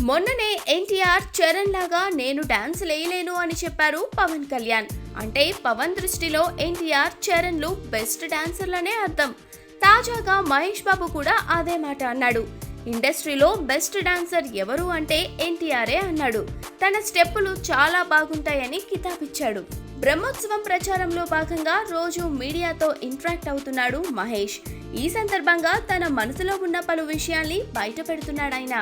మొన్ననే ఎన్టీఆర్ చరణ్ లాగా నేను డాన్స్ లేయలేను అని చెప్పారు పవన్ కళ్యాణ్. అంటే పవన్ దృష్టిలో ఎన్టీఆర్ చరణ్లు బెస్ట్ డాన్సర్లనే అర్థం. తాజాగా మహేష్ బాబు కూడా అదే మాట అన్నాడు. ఇండస్ట్రీలో బెస్ట్ డాన్సర్ ఎవరు అంటే ఎన్టీఆరే అన్నాడు. తన స్టెప్పులు చాలా బాగుంటాయని కితాబిచ్చాడు. బ్రహ్మోత్సవం ప్రచారంలో భాగంగా రోజు మీడియాతో ఇంటరాక్ట్ అవుతున్నాడు మహేష్. ఈ సందర్భంగా తన మనసులో ఉన్న పలు విషయాల్ని బయట పెడుతున్నాడాయన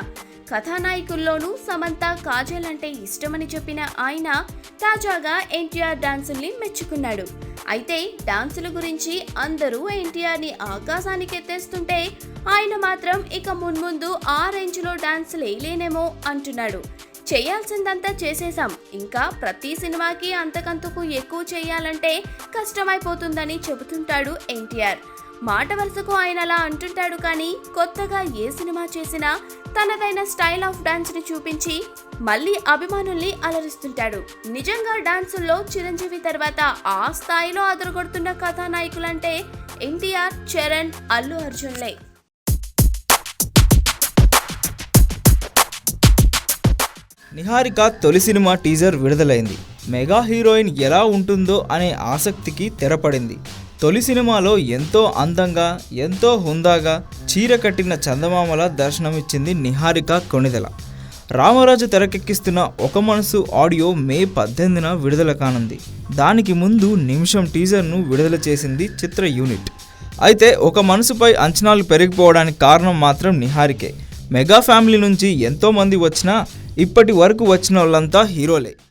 కథానాయకుల్లోనూ సమంత కాజల్ అంటే ఇష్టమని చెప్పిన ఆయన తాజాగా ఎన్టీఆర్ డాన్సుల్ని మెచ్చుకున్నాడు. అయితే డాన్సుల గురించి అందరూ ఎన్టీఆర్ని ఆకాశానికి ఎత్తేస్తుంటే ఆయన మాత్రం ఇక మున్ముందు ఆ రేంజ్లో డాన్స్ వేయలేనేమో అంటున్నాడు. చేయాల్సిందంతా చేసేసాం ఇంకా ప్రతి సినిమాకి అంతకంతకు ఎక్కువ చేయాలంటే కష్టమైపోతుందని చెబుతుంటాడు ఎన్టీఆర్. మాట వరుసకు ఆయన అలా అంటుంటాడు కానీ కొత్తగా ఏ సినిమా చేసినా తనదైన స్టైల్ ఆఫ్ డాన్స్ని చూపించి మళ్ళీ అభిమానుల్ని అలరిస్తుంటాడు. నిజంగా డాన్సుల్లో చిరంజీవి తర్వాత ఆ స్థాయిలో అదరగొడుతున్న కథానాయకులంటే ఎన్టీఆర్ చరణ్ అల్లు అర్జున్లే. నిహారిక తొలి సినిమా టీజర్ విడుదలైంది. మెగా హీరోయిన్ ఎలా ఉంటుందో అనే ఆసక్తికి తెరపడింది. తొలి సినిమాలో ఎంతో అందంగా ఎంతో హుందాగా చీర కట్టిన చందమామల దర్శనమిచ్చింది నిహారిక కొణిదెల రామరాజు తెరకెక్కిస్తున్న ఒక మనసు ఆడియో మే పద్దెనిమిదిన విడుదల కానుంది. దానికి ముందు నిమిషం టీజర్ను విడుదల చేసింది చిత్ర యూనిట్. అయితే ఒక మనసుపై అంచనాలు పెరిగిపోవడానికి కారణం మాత్రం నిహారికే. మెగా ఫ్యామిలీ నుంచి ఎంతోమంది వచ్చినా ఇప్పటి వరకు వచ్చిన వాళ్ళంతా హీరోలే.